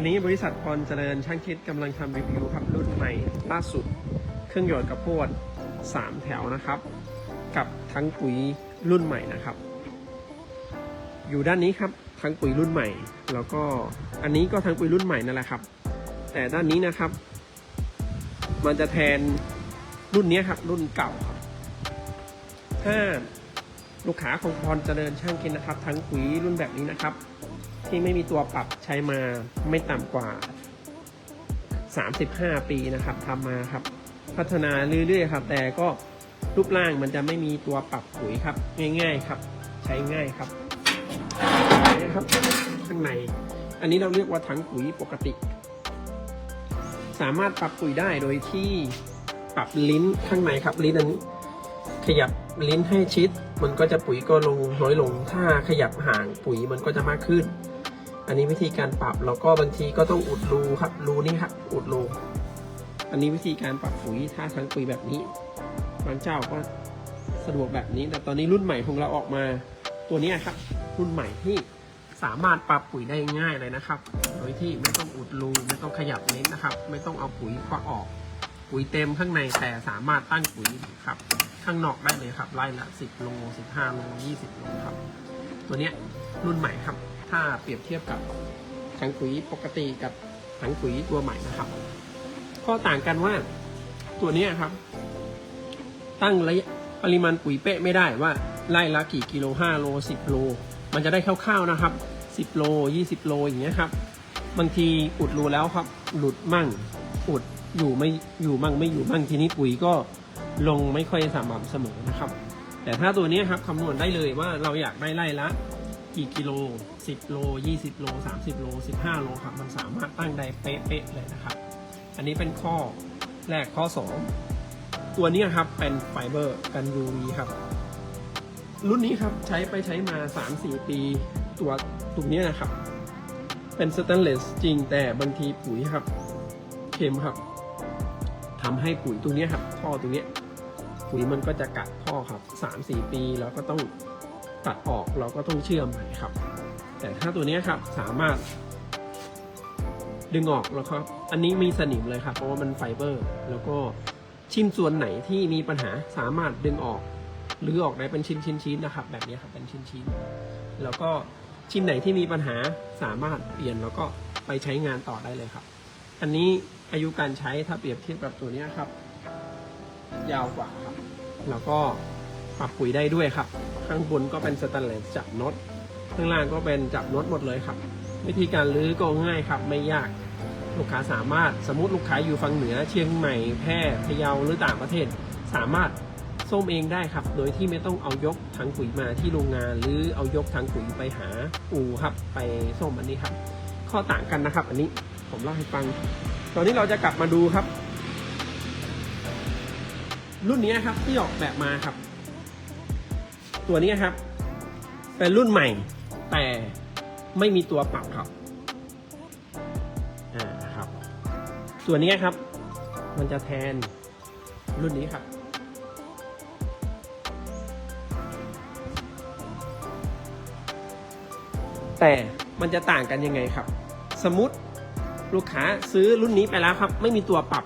วันนี้บริษัทพรเจริญช่างคิดกำลังทำรีวิวครับรุ่นใหม่ล่าสุด เครื่องหยอดกระโพด3 แถวนะครับ กับทั้งปุ๋ยรุ่นใหม่นะครับ อยู่ด้านนี้ครับทั้งปุ๋ยรุ่นใหม่ แล้วก็อันนี้ก็ทั้งปุ๋ยรุ่นใหม่นั่นแหละครับ แต่ด้านนี้นะครับ มันจะแทนรุ่นนี้ครับรุ่นเก่าครับถ้าลูกค้าของพรเจริญช่างคิดนะครับ ทั้งปุ๋ยรุ่นแบบนี้นะครับ ที่ไม่มีตัวปรับใช้มาไม่ต่ำกว่า 35 ปีนะครับทำมาครับ พัฒนาเรื่อยๆครับ แต่ก็รูปร่างมันจะไม่มีตัวปรับปุ๋ยครับ ง่าย ๆครับ ใช้ง่ายครับนะครับข้างในอันนี้เราเรียกว่าถังปุ๋ยปกติ สามารถปรับปุ๋ยได้โดยที่ปรับลิ้นข้างในครับ ลิ้นอันนี้ขยับลิ้นให้ชิด มันก็จะปุ๋ยก็ลงน้อยลง ถ้าขยับห่างปุ๋ยมันก็จะมากขึ้น อันนี้วิธีการปรับแล้วก็บางทีก็ต้องอุดรูครับ รูนี่ครับอุดรูอันนี้วิธีการปรับปุ๋ยถ้าทั้งปุ๋ยแบบนี้บางเจ้าก็สะดวกแบบนี้ แต่ตอนนี้รุ่นใหม่ของเราออกมาตัวนี้ครับ รุ่นใหม่ที่สามารถปรับปุ๋ยได้ง่ายเลยนะครับ โดยที่ไม่ต้องอุดรูไม่ต้องขยับเน้นนะครับ ไม่ต้องเอาปุ๋ยควักออก ปุ๋ยเต็มข้างในแต่สามารถตั้งปุ๋ยครับ ข้างนอกได้เลยครับไล่ละ 10โล15โล20โลครับ ตัวนี้รุ่นใหม่ครับ ถ้าเปรียบเทียบกับถังปุ๋ยปกติกับถังปุ๋ยตัวใหม่นะครับ ข้อต่างกันว่าตัวนี้ครับ ตั้งระยะปริมาณปุ๋ยเป๊ะไม่ได้ว่าไล่ละกี่กิโล5โล10 โล มันจะได้คร่าวๆนะครับ 10 โล 20 โลอย่างเงี้ยครับบางทีอุดรูแล้วครับ หลุดมั่ง อุดอยู่ไม่อยู่มั่งไม่อยู่มั่งทีนี้ปุ๋ยก็ลงไม่ค่อยสม่ำเสมอนะครับ แต่ถ้าตัวนี้ครับคำนวณได้เลยว่าเราอยากได้ไล่ละ กี่กิโล 10 โล 20 โล 30 โล 15 โลครับ มันสามารถตั้งได้เป๊ะๆเลยนะครับ อันนี้เป็นข้อแรกข้อ 2 ตัวนี้ครับเป็นไฟเบอร์กัน UV ครับ รุ่นนี้ครับใช้ไปใช้มา 3-4 ปีตัวตรงนี้นะครับ เป็นสแตนเลสจริงแต่บางทีปุ๋ยครับเค็มครับทำให้ปุ๋ยตรงเนี้ครับท่อตรงเนี้ปุ๋ยมันก็จะกัดท่อครับ 3-4 ปีแล้วก็ต้อง ตัดออกเราก็ต้องเชื่อมใหม่ครับ แต่ถ้าตัวนี้ครับสามารถ ดึงออกแล้วครับ อันนี้มีสนิมเลยครับ เพราะว่ามันไฟเบอร์ แล้วก็ชิ้นส่วนไหนที่มีปัญหาสามารถดึงออกหรือออกได้เป็นชิ้นชิ้นชิ้นนะครับ แบบนี้ครับเป็นชิ้นชิ้นแล้วก็ชิ้นไหนที่มีปัญหาสามารถเปลี่ยนแล้วก็ไปใช้งานต่อได้เลยครับ อันนี้อายุการใช้ถ้าเปรียบเทียบกับตัวนี้ครับ ยาวกว่าครับ แล้วก็ ปรับปุ๋ยได้ด้วยครับ ข้างบนก็เป็นสแตนเลสจับน็อตข้างล่างก็เป็นจับน็อตหมดเลยครับ วิธีการรื้อก็ง่ายครับไม่ยากลูกค้าสามารถสมมติลูกค้าอยู่ฝั่งเหนือเชียงใหม่แพร่พะเยาหรือต่างประเทศ สามารถส้มเองได้ครับ โดยที่ไม่ต้องเอายกถังปุ๋ยมาที่โรงงาน หรือเอายกถังปุ๋ยไปหาอู่ครับ ไปส้มอันนี้ครับ ข้อต่างกันนะครับ อันนี้ผมเล่าให้ฟัง ตอนนี้เราจะกลับมาดูครับ รุ่นนี้ครับที่ออกแบบมาครับ ตัวนี้ครับ เป็นรุ่นใหม่ แต่ไม่มีตัวปรับครับอ่าครับ ตัวนี้ครับ มันจะแทนรุ่นนี้ครับแต่มันจะต่างกันยังไงครับ สมมติลูกค้าซื้อรุ่นนี้ไปแล้วครับ ไม่มีตัวปรับ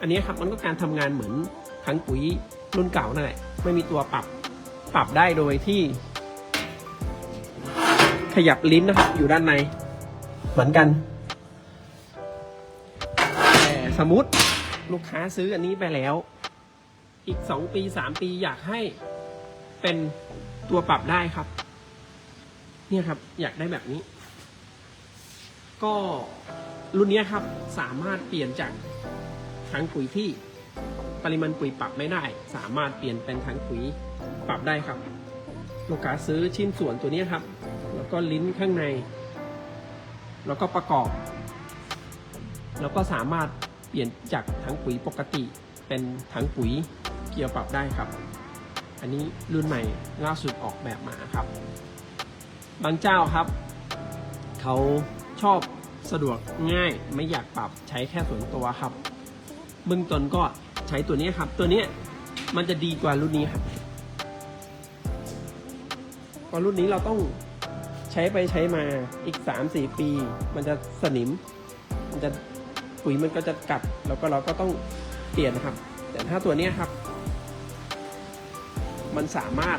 อันนี้ครับมันก็การทำงานเหมือนถังปุ๋ยรุ่นเก่านั่นแหละไม่มีตัวปรับ ปรับได้โดยที่ ขยับลิ้นนะครับอยู่ด้านใน เหมือนกันแต่สมมติลูกค้าซื้ออันนี้ไปแล้ว อีกสองปีสามปีอยากให้เป็นตัวปรับได้ครับ เนี่ยครับ อยากได้แบบนี้ ก็รุ่นเนี้ยครับสามารถเปลี่ยนจากถังปุ๋ยที่ ปริมาณปุ๋ยปรับไม่ได้ สามารถเปลี่ยนเป็นถังปุ๋ยปรับได้ครับ ลูกค้าซื้อชิ้นส่วนตัวนี้ครับ แล้วก็ลิ้นข้างใน แล้วก็ประกอบ แล้วก็สามารถเปลี่ยนจากถังปุ๋ยปกติ เป็นถังปุ๋ยเกียร์ปรับได้ครับ อันนี้รุ่นใหม่ล่าสุดออกแบบมาครับ บางเจ้าครับ เขาชอบสะดวกง่ายไม่อยากปรับใช้แค่ส่วนตัวครับเบื้องต้นก็ ใช้ตัวนี้ครับ ตัวนี้มันจะดีกว่ารุ่นนี้ครับเพราะรุ่นนี้เราต้องใช้ไปใช้มาอีก 3-4 ปี มันจะสนิม มันจะปุ๋ยมันก็จะกัด แล้วก็เราก็ต้องเปลี่ยนครับ แต่ถ้าตัวนี้ครับ มันสามารถ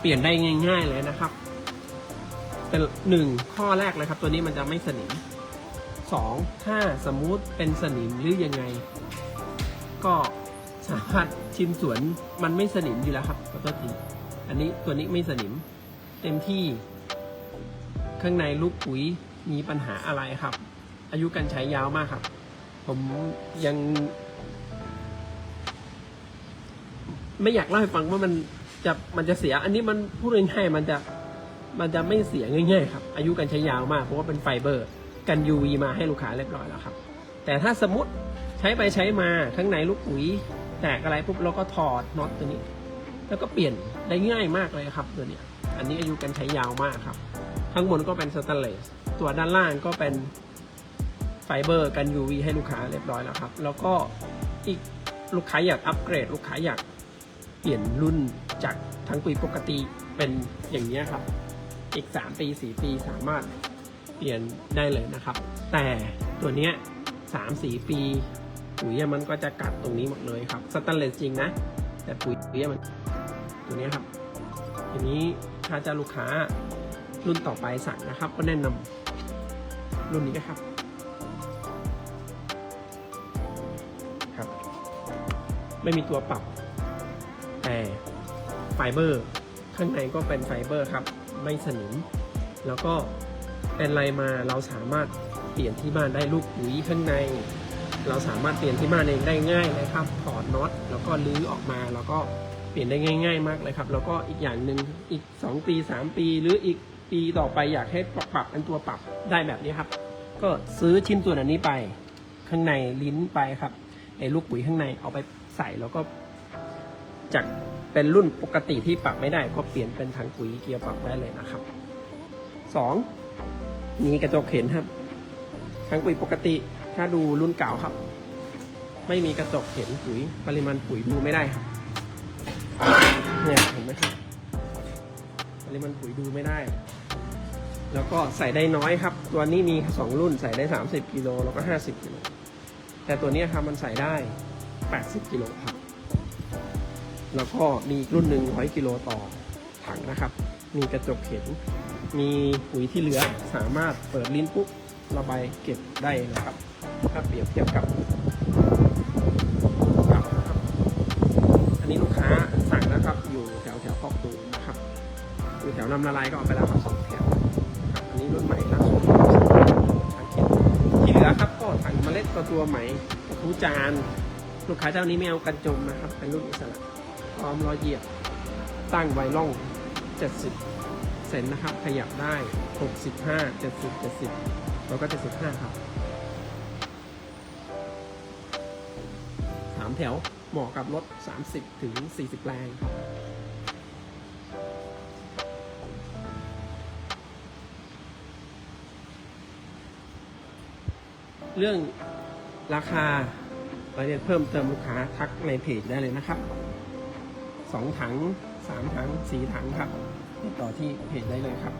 เปลี่ยนได้ง่าย ๆเลยนะครับเป็นหนึ่งข้อแรกเลยครับ ตัวนี้มันจะไม่สนิมสองถ้าสมมุติเป็นสนิมหรือยังไง ก็สามารถชิมสวนมันไม่สนิมอยู่แล้วครับขอโทษทีอันนี้ตัวนี้ไม่สนิม เต็มที่ ข้างในลูกปุ๋ยมีปัญหาอะไรครับ อายุการใช้ยาวมากครับ ผมยังไม่อยากเล่าให้ฟังว่ามันจะมันจะเสีย อันนี้มันพูดง่ายๆมันจะมันจะไม่เสียง่ายๆครับ อายุการใช้ยาวมากเพราะว่าเป็นไฟเบอร์ กัน UV มาให้ลูกค้าเรียบร้อยแล้วครับ แต่ถ้าสมมติ ใช้ไปใช้มาข้างในลูกปุ๋ยแตกอะไรปุ๊บเราก็ถอดน็อตตัวนี้ แล้วก็เปลี่ยนได้ง่ายมากเลยครับตัวเนี้ยอันนี้อายุการใช้ยาวมากครับ ข้างบนก็เป็นสแตนเลสตัวด้านล่างก็เป็นไฟเบอร์กัน UV ให้ลูกค้าเรียบร้อยแล้วครับ แล้วก็อีกลูกค้าอยากอัปเกรด ลูกค้าอยากเปลี่ยนรุ่นจากทั้งปุ๋ยปกติเป็นอย่างนี้ครับ อีก 3 ปี 4 ปีสามารถเปลี่ยนได้เลยนะครับ แต่ตัวเนี้ยสามสี่ปี ปุ๋ยอะมันก็จะกัดตรงนี้หมดเลยครับสแตนเลสจริงนะ แต่ปุ๋ยอะมันตัวเนี้ยครับทีนี้ถ้าจะลูกค้ารุ่นต่อไปสั่งนะครับ ก็แนะนำรุ่นนี้นะครับครับ ไม่มีตัวปรับ แต่ไฟเบอร์ ข้างในก็เป็นไฟเบอร์ครับ ไม่สนิม แล้วก็เป็นไรมาเราสามารถเปลี่ยนที่บ้านได้ลูกปุ๋ยข้างใน เราสามารถเปลี่ยนที่บ้านเองได้ง่ายเลยครับ ถอดน็อตแล้วก็ลื้อออกมาแล้วก็เปลี่ยนได้ง่าย ๆ มากเลยครับ แล้วก็อีกอย่างหนึ่งอีก 2 ปี 3 ปี หรืออีกปีต่อไปอยากให้ปรับปรับเป็นตัวปรับได้แบบนี้ครับ ก็ซื้อชิ้นส่วนอันนี้ไป ข้างในลิ้นไปครับไอ้ลูกปุ๋ยข้างในเอาไปใส่แล้วก็จากเป็นรุ่นปกติที่ปรับไม่ได้ก็เปลี่ยนเป็นถังปุ๋ยเกียร์ปรับได้เลยนะครับสองมีกระจกเห็นครับถังปุ๋ยปกติ ถ้าดูรุ่นเก่าครับ ไม่มีกระจกเห็นปุ๋ยปริมาณปุ๋ยดูไม่ได้ครับ เนี่ยเห็นไหมครับปริมาณปุ๋ยดูไม่ได้ แล้วก็ใส่ได้น้อยครับ ตัวนี้มีสองรุ่นใส่ได้ 30กิโลแล้วก็ 50กิโลแต่ตัวนี้ครับมันใส่ได้ 80กิโลครับ แล้วก็มีอีกรุ่นหนึ่งร้อยกิโลต่อถังนะครับ มีกระจกเข็น มีปุ๋ยที่เหลือสามารถเปิดลิ้นปุ๊บระบายเก็บได้นะครับ ถ้าเปรียบเทียบกับกับนะครับอันนี้ลูกค้าสั่งนะครับ อยู่แถวแถวคอบตูนนะครับอยู่แถวน้ำละลายก็เอาไปแล้วครับสองแถวครับอันนี้รุ่นใหม่ล่าสุดทางเข็นที่เหลือครับก็ถังเมล็ดก็ตัวใหม่ทูจาน ลูกค้าเจ้านี้ไม่เอากันจมนะครับ เป็นรุ่นอิสระพร้อมรอยเหยียบตั้งไวร่อง 70 เซนนะครับ ขยับได้ 65 70 70 แล้วก็75 ครับ สามแถว เหมาะกับรถ 30 ถึง 40 แรงครับเรื่องราคารายละเอียดเพิ่มเติมลูกค้าทักในเพจได้เลยนะครับสองถังสามถังสี่ถังครับติดต่อที่เพจได้เลยครับ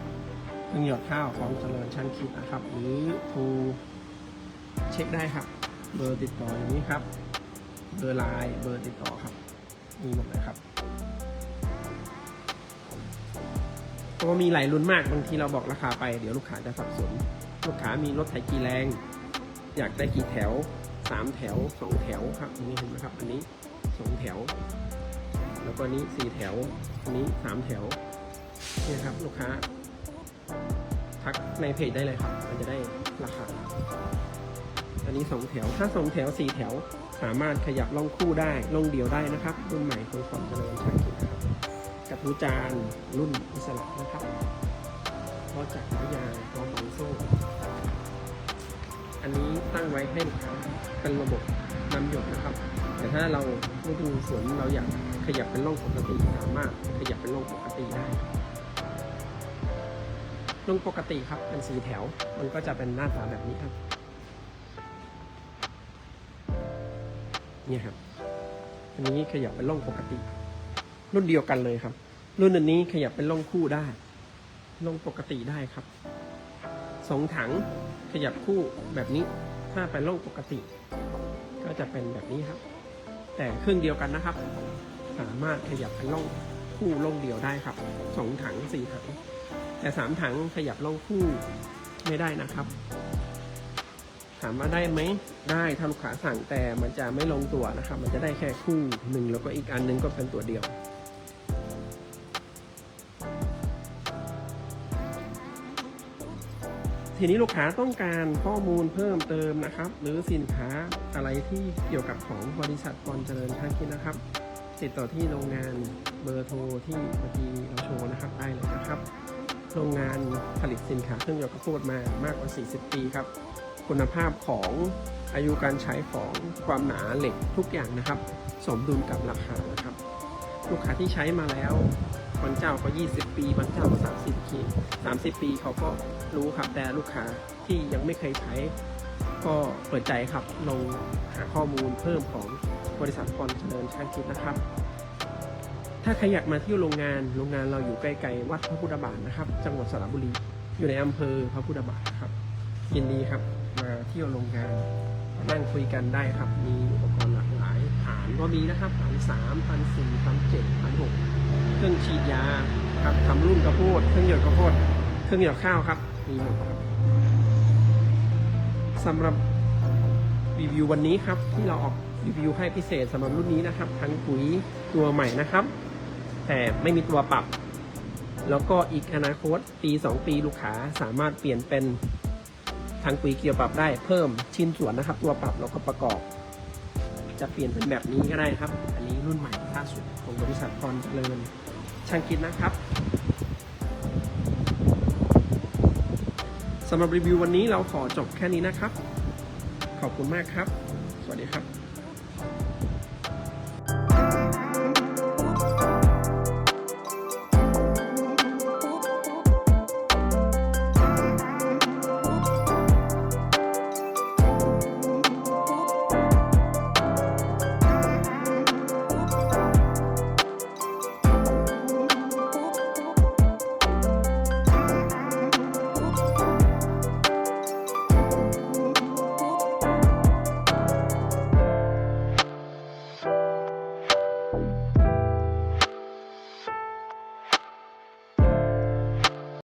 เครื่องหยอดข้าวของเจริญช่างคิดนะครับ หรือโทรเช็คได้ครับ เบอร์ติดต่ออย่างนี้ครับ เบอร์ไลน์เบอร์ติดต่อครับ มีหมดเลยครับเพราะว่ามีหลายรุ่นมากบางทีเราบอกราคาไปเดี๋ยวลูกค้าจะสับสน ลูกค้ามีรถไถกี่แรง อยากได้กี่แถวสามแถวสองแถวครับอันนี้เห็นไหมครับ อันนี้สองแถว แล้วก็นี้สี่แถว อันนี้สามแถวนี่ครับลูกค้า ทักในเพจได้เลยครับ มันจะได้ราคา อันนี้สองแถว ถ้าสองแถวสี่แถว สามารถขยับล่องคู่ได้ล่องเดียวได้นะครับ รุ่นใหม่ของความเจริญช่างคิดนะครับกับผู้จานรุ่นอิสระนะครับเพราะจากนิยายพร้อมบางโซ่อันนี้ตั้งไว้ให้ลูกค้าเป็นระบบนำหยดนะครับ แต่ถ้าเราไม่ดูสวนเราอยากขยับเป็นร่องปกติสามารถขยับเป็นร่องปกติได้ร่องปกติครับเป็นสีแถวมันก็จะเป็นหน้าตาแบบนี้ครับ เนี่ยครับ อันนี้ขยับเป็นร่องปกติ รุ่นเดียวกันเลยครับ รุ่นอันนี้ขยับเป็นร่องคู่ได้ร่องปกติได้ครับสองถังขยับคู่แบบนี้ ถ้าเป็นร่องปกติ ก็จะเป็นแบบนี้ครับ แต่เครื่องเดียวกันนะครับ สามารถขยับเป็นร่องคู่ร่องเดียวได้ครับสองถังสี่ถังแต่สามถังขยับร่องคู่ไม่ได้นะครับามว่าได้ไหมได้ถ้าลูกค้าสั่งแต่มันจะไม่ลงตัวนะครับ มันจะได้แค่คู่หนึ่งแล้วก็อีกอันหนึงก็เป็นตัวเดียวทีนี้ลูกค้าต้องการข้อมูลเพิ่มเติมนะครับ หรือสินค้าอะไรที่เกี่ยวกับของบริษัทกรเจริญช่างคิดนะครับ ติดต่อที่โรงงานเบอร์โทรที่เมื่อกี้เราโชว์นะครับได้เลยนะครับ โรงงานผลิตสินค้าเครื่องยนต์ข้าวโพดมามากกว่า 40 ปีครับ คุณภาพของอายุการใช้ของความหนาเหล็กทุกอย่างนะครับ สมดุลกับราคานะครับ ลูกค้าที่ใช้มาแล้วบางเจ้าก็ 20 ปีบางเจ้าก็ 30ปี30 ปีเขาก็รู้ครับ แต่ลูกค้าที่ยังไม่เคยใช้ ก็เปิดใจครับลงหาข้อมูลเพิ่มของบริษัทพรเจริญช่างคิดนะครับ ถ้าใครอยากมาเที่ยวโรงงานโรงงานเราอยู่ใกล้ๆวัดพระพุทธบาทนะครับ จังหวัดสระบุรี อยู่ในอำเภอพระพุทธบาทครับยินดีครับ มาเที่ยวโรงงานนั่งคุยกันได้ครับ มีอุปกรณ์หลากหลายฐานก็มีนะครับฐานสามพันสี่พันเจ็ดพันหกเครื่องฉีดยาครับทำรุ่นกระโพดเครื่องหยดกระโพดเครื่องหยดข้าวครับมีหมดครับสำหรับรีวิววันนี้ครับที่เราออกรีวิวให้พิเศษสำหรับรุ่นนี้นะครับ ทั้งปุ๋ยตัวใหม่นะครับ แต่ไม่มีตัวปรับ แล้วก็อีกอนาคตปี 2 ปีลูกค้าสามารถเปลี่ยนเป็น ทางปุ๋ยเกี่ยวปรับได้เพิ่มชิ้นส่วนนะครับ ตัวปรับแล้วก็ประกอบ จะเปลี่ยนเป็นแบบนี้ก็ได้ครับ อันนี้รุ่นใหม่ล่าสุดของบริษัทพรเจริญช่างคิดนะครับสำหรับรีวิววันนี้เราขอจบแค่นี้นะครับ ขอบคุณมากครับ สวัสดีครับ